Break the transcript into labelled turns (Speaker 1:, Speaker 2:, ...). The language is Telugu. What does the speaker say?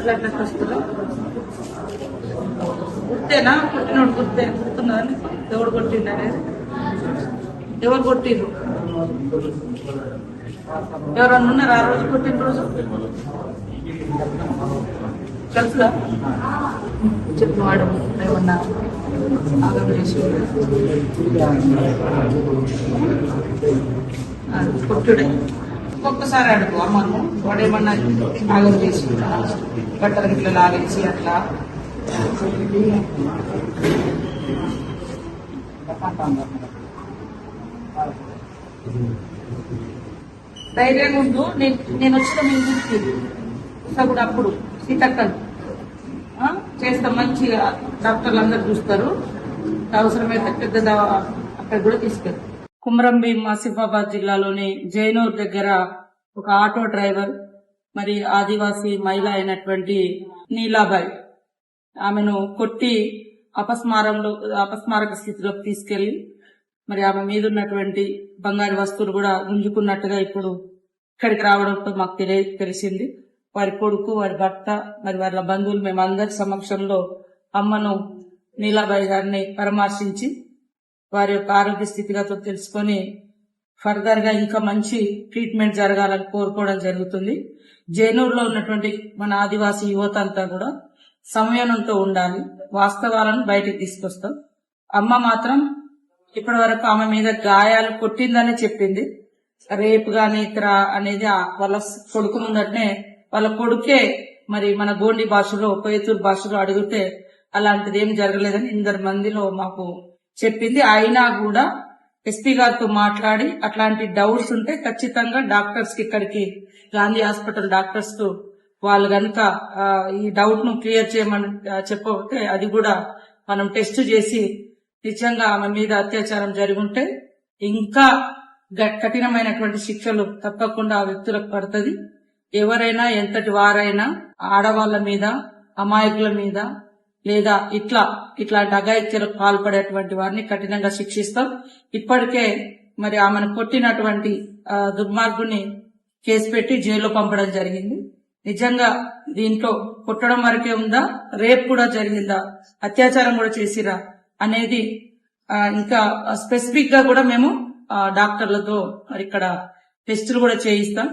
Speaker 1: అట్లా అట్లా గుర్తేనా? కొట్టినోడు గుర్తే. గుర్తున్నా నీకు? ఎవడు కొట్టిండు అనేది? ఎవరు కొట్టిండ్రు? ఎవరన్నా ఉన్నారు ఆ రోజు కొట్టిన రోజు? తెలుసుగా? చెప్పు వాడు ఏమన్నా ఆగం చేసి. కొట్టుడే. ఒక్కొక్కసారి అడుగు అమ్మను వాడు ఏమన్నా ఆగం చేసి బట్టలు ఇట్లా లాగేసి అట్లా. ధైర్యంగా ఉండు. నేను నేను వచ్చిన మీ ఇంటికి. కూడా అప్పుడు. సీతక్కలు చేస్తా చేస్తాం మంచిగా డాక్టర్లు అందరు చూస్తారు. అవసరమైతే పెద్ద అక్కడ కూడా తీసుకెళ్తాం కుమరంభీం ఆసిఫాబాద్ జిల్లాలోని జైనూర్ దగ్గర ఒక ఆటో డ్రైవర్ మరి ఆదివాసీ మహిళ అయినటువంటి నీలాబాయ్ ఆమెను కొట్టి అపస్మారంలో అపస్మారక స్థితిలోకి తీసుకెళ్ళి మరి ఆమె మీద ఉన్నటువంటి బంగారు వస్తువులు కూడా గుంజుకున్నట్టుగా ఇప్పుడు ఇక్కడికి రావడంతో మాకు తెలియ తెలిసింది. వారి కొడుకు వారి భర్త మరి వాళ్ళ బంధువులు మేమందరి సమక్షంలో అమ్మను నీలాబాయి గారిని పరామర్శించి వారి యొక్క ఆరోగ్య స్థితిగతులు తెలుసుకొని ఫర్దర్గా ఇంకా మంచి ట్రీట్మెంట్ జరగాలని కోరుకోవడం జరుగుతుంది. జైనూరులో ఉన్నటువంటి మన ఆదివాసీ యువత అంతా కూడా సంయమనంతో ఉండాలి. వాస్తవాలను బయటకు తీసుకొస్తాం. అమ్మ మాత్రం ఇప్పటి వరకు ఆమె మీద గాయాలు కొట్టిందని చెప్పింది. రేపు గాని ఇతర అనేది వాళ్ళ కొడుకు ముందటనే వాళ్ళ కొడుకే మరి మన గోండి భాషలో పేతూరు భాషలో అడిగితే అలాంటిది ఏం జరగలేదని ఇందరు మందిలో మాకు చెప్పింది. అయినా కూడా ఎస్పీ గారితో మాట్లాడి అట్లాంటి డౌట్స్ ఉంటే ఖచ్చితంగా డాక్టర్స్కి ఇక్కడికి గాంధీ హాస్పిటల్ డాక్టర్స్కు వాళ్ళు కనుక ఈ డౌట్ను క్లియర్ చేయమని ఆ, చెప్పకపోతే అది కూడా మనం టెస్ట్ చేసి నిజంగా ఆమె మీద అత్యాచారం జరిగి ఉంటే ఇంకా గ- కఠినమైనటువంటి శిక్షలు తప్పకుండా ఆ వ్యక్తులకు పడుతుంది. ఎవరైనా ఎంతటి వారైనా ఆడవాళ్ళ మీద అమాయకుల మీద లేదా ఇట్లా ఇట్లాంటి అఘాయిత్యాలకు పాల్పడేటువంటి వారిని కఠినంగా శిక్షిస్తాం. ఇప్పటికే మరి ఆమెను కొట్టినటువంటి దుర్మార్గుని కేసు పెట్టి జైల్లో పంపడం జరిగింది. నిజంగా దీంట్లో కొట్టడం వరకే ఉందా? రేప్ కూడా జరిగిందా? అత్యాచారం కూడా చేసిరా? అనేది ఇంకా స్పెసిఫిక్గా కూడా మేము డాక్టర్లతో మరి ఇక్కడ టెస్టులు కూడా చేయిస్తాం.